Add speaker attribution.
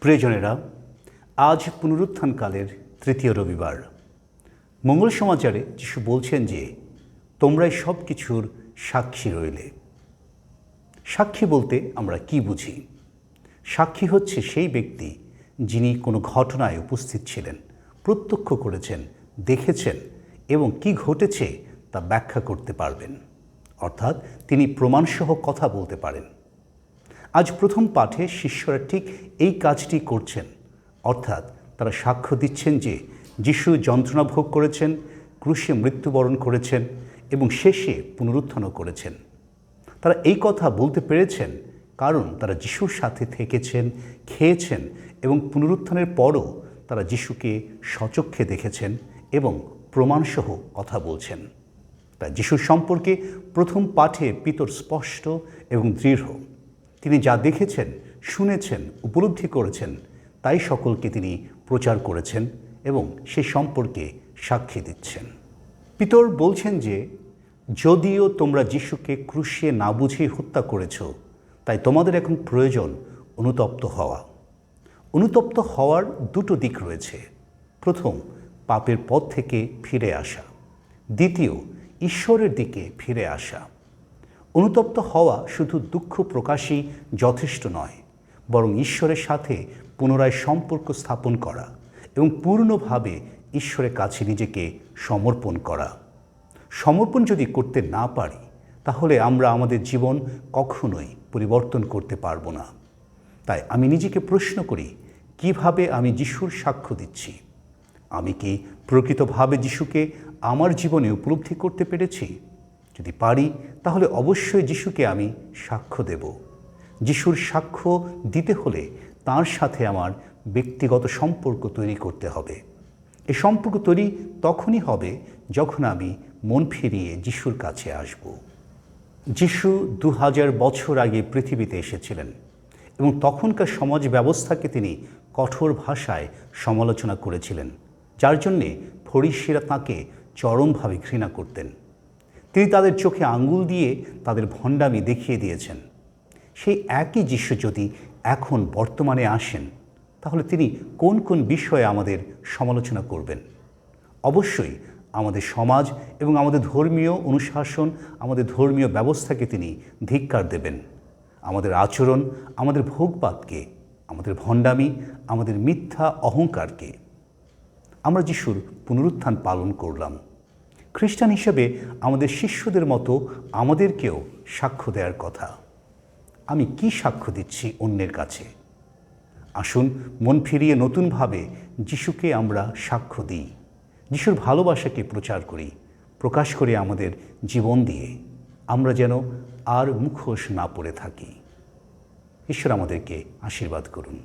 Speaker 1: প্রিয়জনেরা, আজ পুনরুত্থানকালের তৃতীয় রবিবার। মঙ্গল সমাচারে যিশু বলছেন যে, তোমরাই সব কিছুর সাক্ষী রইলে। সাক্ষী বলতে আমরা কি বুঝি? সাক্ষী হচ্ছে সেই ব্যক্তি যিনি কোনো ঘটনায় উপস্থিত ছিলেন, প্রত্যক্ষ করেছেন, দেখেছেন এবং কি ঘটেছে তা ব্যাখ্যা করতে পারবেন। অর্থাৎ তিনি প্রমাণসহ কথা বলতে পারেন। আজ প্রথম পাঠে শিষ্যরা ঠিক এই কাজটি করছেন। অর্থাৎ তারা সাক্ষ্য দিচ্ছেন যে যিশু যন্ত্রণা ভোগ করেছেন, ক্রুশে মৃত্যুবরণ করেছেন এবং শেষে পুনরুত্থানও করেছেন। তারা এই কথা বলতে পেরেছেন কারণ তারা যিশুর সাথে থেকেছেন, খেয়েছেন এবং পুনরুত্থানের পরও তারা যিশুকে সচক্ষে দেখেছেন এবং প্রমাণসহ কথা বলছেন। তাই যিশুর সম্পর্কে প্রথম পাঠে পিতর স্পষ্ট এবং দৃঢ়। তিনি যা দেখেছেন, শুনেছেন, উপলব্ধি করেছেন, তাই সকলকে তিনি প্রচার করেছেন এবং সে সম্পর্কে সাক্ষী দিচ্ছেন। পিতর বলছেন যে, যদিও তোমরা যিশুকে ক্রুশিয়ে না বুঝেই হত্যা করেছ, তাই তোমাদের এখন প্রয়োজন অনুতপ্ত হওয়া। অনুতপ্ত হওয়ার দুটো দিক রয়েছে। প্রথম, পাপের পথ থেকে ফিরে আসা। দ্বিতীয়, ঈশ্বরের দিকে ফিরে আসা। অনুতপ্ত হওয়া শুধু দুঃখ প্রকাশই যথেষ্ট নয়, বরং ঈশ্বরের সাথে পুনরায় সম্পর্ক স্থাপন করা এবং পূর্ণভাবে ঈশ্বরের কাছে নিজেকে সমর্পণ করা। সমর্পণ যদি করতে না পারি, তাহলে আমরা আমাদের জীবন কখনোই পরিবর্তন করতে পারব না। তাই আমি নিজেকে প্রশ্ন করি, কীভাবে আমি যিশুর সাক্ষ্য দিচ্ছি? আমি কি প্রকৃতভাবে যিশুকে আমার জীবনে উপলব্ধি করতে পেরেছি? যদি পারি, তাহলে অবশ্যই যিশুকে আমি সাক্ষ্য দেব। যিশুর সাক্ষ্য দিতে হলে তার সাথে আমার ব্যক্তিগত সম্পর্ক তৈরি করতে হবে। এ সম্পর্ক তৈরি তখনই হবে যখন আমি মন ফিরিয়ে যিশুর কাছে আসব। যিশু দু হাজার বছর আগে পৃথিবীতে এসেছিলেন এবং তখনকার সমাজ ব্যবস্থাকে তিনি কঠোর ভাষায় সমালোচনা করেছিলেন, যার জন্যে ফরিসিরা তাঁকে চরমভাবে ঘৃণা করতেন। তিনি তাদের চোখে আঙ্গুল দিয়ে তাদের ভণ্ডামি দেখিয়ে দিয়েছেন। সেই একই যিশু যদি এখন বর্তমানে আসেন, তাহলে তিনি কোন কোন বিষয়ে আমাদের সমালোচনা করবেন? অবশ্যই আমাদের সমাজ এবং আমাদের ধর্মীয় অনুশাসন, আমাদের ধর্মীয় ব্যবস্থাকে তিনি ধিক্কার দেবেন। আমাদের আচরণ, আমাদের ভোগবাদকে আমাদের ভণ্ডামি, আমাদের মিথ্যা অহংকারকে। আমরা যিশুর পুনরুত্থান পালন করলাম খ্রিস্টান হিসেবে আমাদের শিষ্যদের মতো আমাদেরকেও সাক্ষ্য দেওয়ার কথা। আমি কি সাক্ষ্য দিচ্ছি অন্যের কাছে? আসুন মন ফিরিয়ে নতুনভাবে যিশুকে আমরা সাক্ষ্য দিই। যিশুর ভালোবাসাকে প্রচার করি, প্রকাশ করি আমাদের জীবন দিয়ে। আমরা যেন আর মুখোশ না পড়ে থাকি। ঈশ্বর আমাদেরকে আশীর্বাদ করুন।